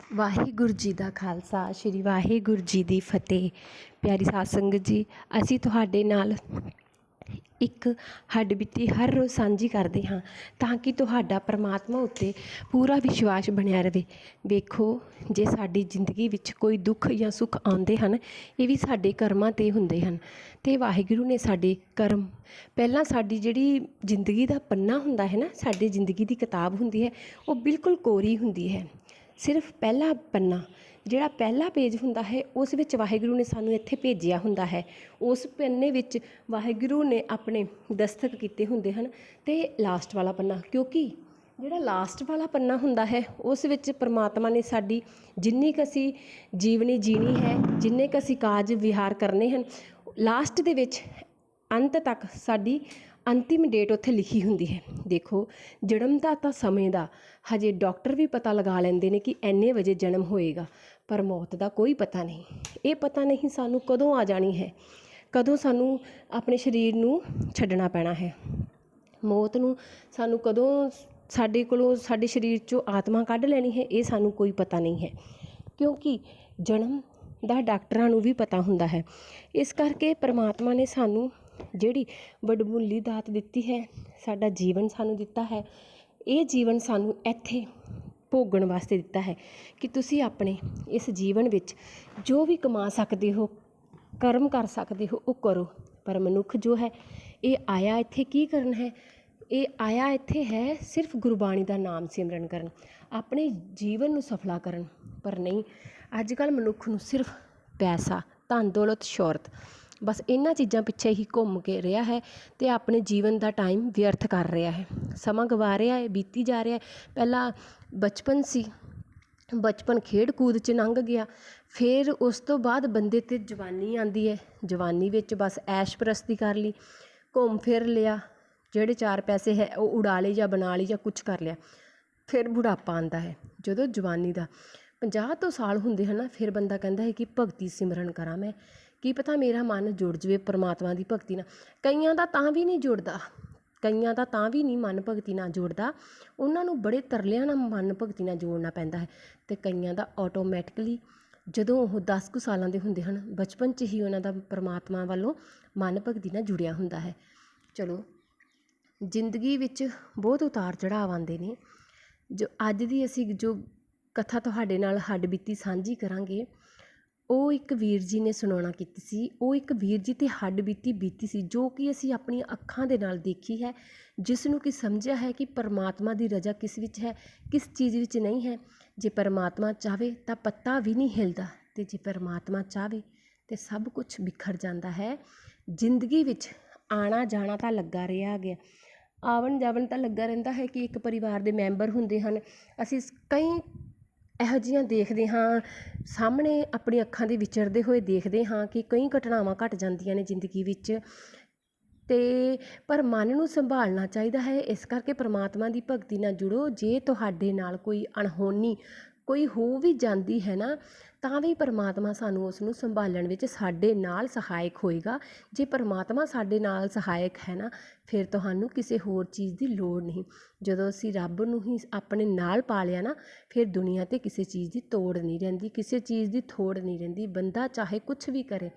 ਵਾਹਿਗੁਰੂ ਜੀ ਦਾ ਖਾਲਸਾ, ਸ੍ਰੀ ਵਾਹਿਗੁਰੂ ਜੀ ਦੀ ਫਤਿਹ। ਪਿਆਰੀ ਸਾਧ ਸੰਗਤ ਜੀ, ਅਸੀਂ ਤੁਹਾਡੇ ਨਾਲ ਇੱਕ ਹੱਡ ਬੀਤੀ ਹਰ ਰੋਜ਼ ਸਾਂਝੀ ਕਰਦੇ ਹਾਂ ਤਾਂ ਕਿ ਤੁਹਾਡਾ ਪਰਮਾਤਮਾ ਉੱਤੇ ਪੂਰਾ ਵਿਸ਼ਵਾਸ ਬਣਿਆ ਰਹੇ ਵੇਖੋ, ਜੇ ਸਾਡੀ ਜ਼ਿੰਦਗੀ ਵਿੱਚ ਕੋਈ ਦੁੱਖ ਜਾਂ ਸੁੱਖ ਆਉਂਦੇ ਹਨ, ਇਹ ਵੀ ਸਾਡੇ ਕਰਮਾਂ 'ਤੇ ਹੁੰਦੇ ਹਨ। ਤੇ ਵਾਹਿਗੁਰੂ ਨੇ ਸਾਡੇ ਕਰਮ, ਪਹਿਲਾਂ ਸਾਡੀ ਜਿਹੜੀ ਜ਼ਿੰਦਗੀ ਦਾ ਪੰਨਾ ਹੁੰਦਾ ਹੈ ਨਾ, ਸਾਡੀ ਜ਼ਿੰਦਗੀ ਦੀ ਕਿਤਾਬ ਹੁੰਦੀ ਹੈ, ਉਹ ਬਿਲਕੁਲ ਕੋਰੀ ਹੁੰਦੀ ਹੈ। ਸਿਰਫ ਪਹਿਲਾ ਪੰਨਾ, ਜਿਹੜਾ ਪਹਿਲਾ ਪੇਜ ਹੁੰਦਾ ਹੈ, ਉਸ ਵਿੱਚ ਵਾਹਿਗੁਰੂ ਨੇ ਸਾਨੂੰ ਇੱਥੇ ਭੇਜਿਆ ਹੁੰਦਾ ਹੈ। ਉਸ ਪੰਨੇ ਵਿੱਚ ਵਾਹਿਗੁਰੂ ਨੇ ਆਪਣੇ ਦਸਤਕ ਕੀਤੇ ਹੁੰਦੇ ਹਨ ਅਤੇ ਲਾਸਟ ਵਾਲਾ ਪੰਨਾ, ਕਿਉਂਕਿ ਜਿਹੜਾ ਲਾਸਟ ਵਾਲਾ ਪੰਨਾ ਹੁੰਦਾ ਹੈ, ਉਸ ਵਿੱਚ ਪਰਮਾਤਮਾ ਨੇ ਸਾਡੀ ਜਿੰਨੀ ਕੁ ਅਸੀਂ ਜੀਵਨੀ ਜੀਣੀ ਹੈ, ਜਿੰਨੇ ਕੁ ਅਸੀਂ ਕਾਜ ਵਿਹਾਰ ਕਰਨੇ ਹਨ ਲਾਸਟ ਦੇ ਵਿੱਚ ਅੰਤ ਤੱਕ ਸਾਡੀ ਅੰਤਿਮ ਡੇਟ ਉੱਥੇ ਲਿਖੀ ਹੁੰਦੀ ਹੈ। ਦੇਖੋ, ਜਨਮ ਦਾ ਤਾਂ ਸਮੇਂ ਦਾ। ਹਜੇ ਡਾਕਟਰ ਵੀ ਪਤਾ ਲਗਾ ਲੈਂਦੇ ਨੇ ਕਿ ਐਨੇ ਵਜੇ ਜਨਮ ਹੋਏਗਾ, ਪਰ ਮੌਤ ਦਾ ਕੋਈ ਪਤਾ ਨਹੀਂ। ਇਹ ਪਤਾ ਨਹੀਂ ਸਾਨੂੰ ਕਦੋਂ ਆ ਜਾਣੀ ਹੈ। ਕਦੋਂ ਸਾਨੂੰ ਆਪਣੇ ਸਰੀਰ ਨੂੰ ਛੱਡਣਾ ਪੈਣਾ ਹੈ। ਮੌਤ ਨੂੰ ਸਾਨੂੰ ਕਦੋਂ ਸਾਡੇ ਕੋਲੋਂ ਸਾਡੇ ਸਰੀਰ 'ਚੋਂ ਆਤਮਾ ਕੱਢ ਲੈਣੀ ਹੈ, ਇਹ ਸਾਨੂੰ ਕੋਈ ਪਤਾ ਨਹੀਂ ਹੈ। ਕਿਉਂਕਿ ਜਨਮ ਦਾ ਡਾਕਟਰਾਂ ਨੂੰ ਵੀ ਪਤਾ ਹੁੰਦਾ ਹੈ। ਇਸ ਕਰਕੇ ਪਰਮਾਤਮਾ ਨੇ ਸਾਨੂੰ ਜਿਹੜੀ ਵਡਮੁੱਲੀ ਦਾਤ ਦਿੱਤੀ ਹੈ, ਸਾਡਾ ਜੀਵਨ ਸਾਨੂੰ ਦਿੱਤਾ ਹੈ, ਇਹ ਜੀਵਨ ਸਾਨੂੰ ਇੱਥੇ ਭੋਗਣ ਵਾਸਤੇ ਦਿੱਤਾ ਹੈ ਕਿ ਤੁਸੀਂ ਆਪਣੇ ਇਸ ਜੀਵਨ ਵਿੱਚ ਜੋ ਵੀ ਕਮਾ ਸਕਦੇ ਹੋ, ਕਰਮ ਕਰ ਸਕਦੇ ਹੋ, ਉਹ ਕਰੋ। ਪਰ ਮਨੁੱਖ ਜੋ ਹੈ, ਇਹ ਆਇਆ ਇੱਥੇ ਕੀ ਕਰਨ ਹੈ? ਇਹ ਆਇਆ ਇੱਥੇ ਹੈ ਸਿਰਫ ਗੁਰਬਾਣੀ ਦਾ ਨਾਮ ਸਿਮਰਨ ਕਰਨ, ਆਪਣੇ ਜੀਵਨ ਨੂੰ ਸਫਲਾ ਕਰਨ। ਪਰ ਨਹੀਂ, ਅੱਜ ਕੱਲ੍ਹ ਮਨੁੱਖ ਨੂੰ ਸਿਰਫ ਪੈਸਾ, ਧਨ, ਦੌਲਤ, ਸ਼ੌਹਰਤ ਬਸ ਇਹਨਾਂ ਚੀਜ਼ਾਂ ਪਿੱਛੇ ਹੀ ਘੁੰਮ ਕੇ ਰਿਹਾ ਹੈ ਅਤੇ ਆਪਣੇ ਜੀਵਨ ਦਾ ਟਾਈਮ ਵਿਅਰਥ ਕਰ ਰਿਹਾ ਹੈ। ਸਮਾਂ ਗਵਾ ਰਿਹਾ ਹੈ, ਬੀਤੀ ਜਾ ਰਿਹਾ ਹੈ। ਪਹਿਲਾਂ ਬਚਪਨ ਸੀ, ਬਚਪਨ ਖੇਡ ਕੂਦ ਚ ਲੰਘ ਗਿਆ। ਫਿਰ ਉਸ ਤੋਂ ਬਾਅਦ ਬੰਦੇ ਤੇ ਜਵਾਨੀ ਆਉਂਦੀ ਹੈ। ਜਵਾਨੀ ਵਿੱਚ ਬਸ ਐਸ਼ ਪ੍ਰਸਤੀ ਕਰ ਲਈ, ਘੁੰਮ ਫਿਰ ਲਿਆ। ਜਿਹੜੇ ਚਾਰ ਪੈਸੇ ਹੈ, ਉਹ ਉਡਾ ਲਏ ਜਾਂ ਬਣਾ ਲਈ ਜਾਂ ਕੁਛ ਕਰ ਲਿਆ। ਫਿਰ ਬੁਢਾਪਾ ਆਉਂਦਾ ਹੈ, ਜਦੋਂ ਜਵਾਨੀ ਦਾ 50 ਤੋਂ ਸਾਲ ਹੁੰਦੇ ਹਨ ਫਿਰ ਬੰਦਾ ਕਹਿੰਦਾ ਹੈ ਕਿ ਭਗਤੀ ਸਿਮਰਨ ਕਰਾਂ ਮੈਂ। ਕੀ ਪਤਾ ਮੇਰਾ ਮਨ ਜੁੜ ਜਾਵੇ ਪਰਮਾਤਮਾ ਦੀ ਭਗਤੀ ਨਾਲ। ਕਈਆਂ ਦਾ ਤਾਂ ਵੀ ਨਹੀਂ ਜੁੜਦਾ, ਕਈਆਂ ਦਾ ਤਾਂ ਵੀ ਨਹੀਂ ਮਨ ਭਗਤੀ ਨਾਲ ਜੁੜਦਾ। ਉਹਨਾਂ ਨੂੰ ਬੜੇ ਤਰਲਿਆਂ ਨਾਲ ਮਨ ਭਗਤੀ ਨਾਲ ਜੋੜਨਾ ਪੈਂਦਾ ਹੈ ਅਤੇ ਕਈਆਂ ਦਾ ਆਟੋਮੈਟਿਕਲੀ ਜਦੋਂ ਉਹ ਦਸ ਕੁ ਸਾਲਾਂ ਦੇ ਹੁੰਦੇ ਹਨ, ਬਚਪਨ 'ਚ ਹੀ ਉਹਨਾਂ ਦਾ ਪਰਮਾਤਮਾ ਵੱਲੋਂ ਮਨ ਭਗਤੀ ਨਾਲ ਜੁੜਿਆ ਹੁੰਦਾ ਹੈ। ਚਲੋ, ਜ਼ਿੰਦਗੀ ਵਿੱਚ ਬਹੁਤ ਉਤਾਰ ਚੜਾਅ ਆਉਂਦੇ ਨੇ। ਜੋ ਅੱਜ ਦੀ ਅਸੀਂ ਜੋ ਕਥਾ ਤੁਹਾਡੇ ਨਾਲ ਹੱਡ ਬੀਤੀ ਸਾਂਝੀ ਕਰਾਂਗੇ ਉਹ ਇੱਕ ਵੀਰ ਜੀ ਨੇ ਸੁਣਾਉਣਾ ਕੀਤੀ ਸੀ, ਉਹ ਇੱਕ ਵੀਰ ਜੀ ਤੇ ਹੱਡ ਬੀਤੀ ਬੀਤੀ ਸੀ, ਜੋ ਕਿ ਅਸੀਂ ਆਪਣੀਆਂ ਅੱਖਾਂ ਦੇ ਨਾਲ ਦੇਖੀ ਹੈ, ਜਿਸ ਨੂੰ ਕਿ ਸਮਝਿਆ ਹੈ ਕਿ ਪਰਮਾਤਮਾ ਦੀ ਰਜ਼ਾ ਕਿਸ ਵਿੱਚ ਹੈ, ਕਿਸ ਚੀਜ਼ ਵਿੱਚ ਨਹੀਂ ਹੈ। ਜੇ ਪਰਮਾਤਮਾ ਚਾਵੇ ਤਾਂ ਪੱਤਾ ਵੀ ਨਹੀਂ ਹਿਲਦਾ ਅਤੇ ਜੇ ਪਰਮਾਤਮਾ ਚਾਵੇ ਤਾਂ ਸਭ ਕੁਝ ਬਿਖਰ ਜਾਂਦਾ ਹੈ। ਜ਼ਿੰਦਗੀ ਵਿੱਚ ਆਉਣਾ ਜਾਣਾ ਤਾਂ ਲੱਗਾ ਰਿਹਾ ਗਿਆ। ਆਵਣ ਜਾਵਣ ਤਾਂ ਲੱਗਾ ਰਹਿੰਦਾ ਹੈ ਕਿ ਇੱਕ ਪਰਿਵਾਰ ਦੇ ਮੈਂਬਰ ਹੁੰਦੇ ਹਨ। ਅਸੀਂ ਕਈ ਇਹੋ ਜਿਹੀਆਂ ਦੇਖਦੇ ਹਾਂ, ਸਾਹਮਣੇ ਆਪਣੀ ਅੱਖਾਂ ਦੇ ਵਿਚਰਦੇ ਹੋਏ ਦੇਖਦੇ ਹਾਂ ਕਿ ਕਈ ਘਟਨਾਵਾਂ ਘਟ ਜਾਂਦੀਆਂ ਨੇ ਜ਼ਿੰਦਗੀ ਵਿੱਚ। ਅਤੇ ਪਰ ਮਨ ਨੂੰ ਸੰਭਾਲਣਾ ਚਾਹੀਦਾ ਹੈ, ਇਸ ਕਰਕੇ ਪਰਮਾਤਮਾ ਦੀ ਭਗਤੀ ਨਾਲ ਜੁੜੋ। ਜੇ ਤੁਹਾਡੇ ਨਾਲ ਕੋਈ ਅਣਹੋਣੀ ਕੋਈ ਹੋ ਵੀ ਜਾਂਦੀ ਹੈ ਨਾ ਤਾਂ ਵੀ ਪਰਮਾਤਮਾ ਸਾਨੂੰ ਉਸ ਨੂੰ ਸੰਭਾਲਣ ਵਿੱਚ ਸਾਡੇ ਨਾਲ ਸਹਾਇਕ ਹੋਏਗਾ। ਜੇ ਪਰਮਾਤਮਾ ਸਾਡੇ ਨਾਲ ਸਹਾਇਕ ਹੈ ਨਾ, ਫਿਰ ਤੁਹਾਨੂੰ ਕਿਸੇ ਹੋਰ ਚੀਜ਼ ਦੀ ਲੋੜ ਨਹੀਂ। ਜਦੋਂ ਅਸੀਂ ਰੱਬ ਨੂੰ ਹੀ ਆਪਣੇ ਨਾਲ ਪਾ ਲਿਆ ਨਾ, ਫਿਰ ਦੁਨੀਆ ਤੇ ਕਿਸੇ ਚੀਜ਼ ਦੀ ਤੋੜ ਨਹੀਂ ਰਹਿੰਦੀ, ਕਿਸੇ ਚੀਜ਼ ਦੀ ਥੋੜ ਨਹੀਂ ਰਹਿੰਦੀ। ਬੰਦਾ ਚਾਹੇ ਕੁਛ ਵੀ ਕਰੇ,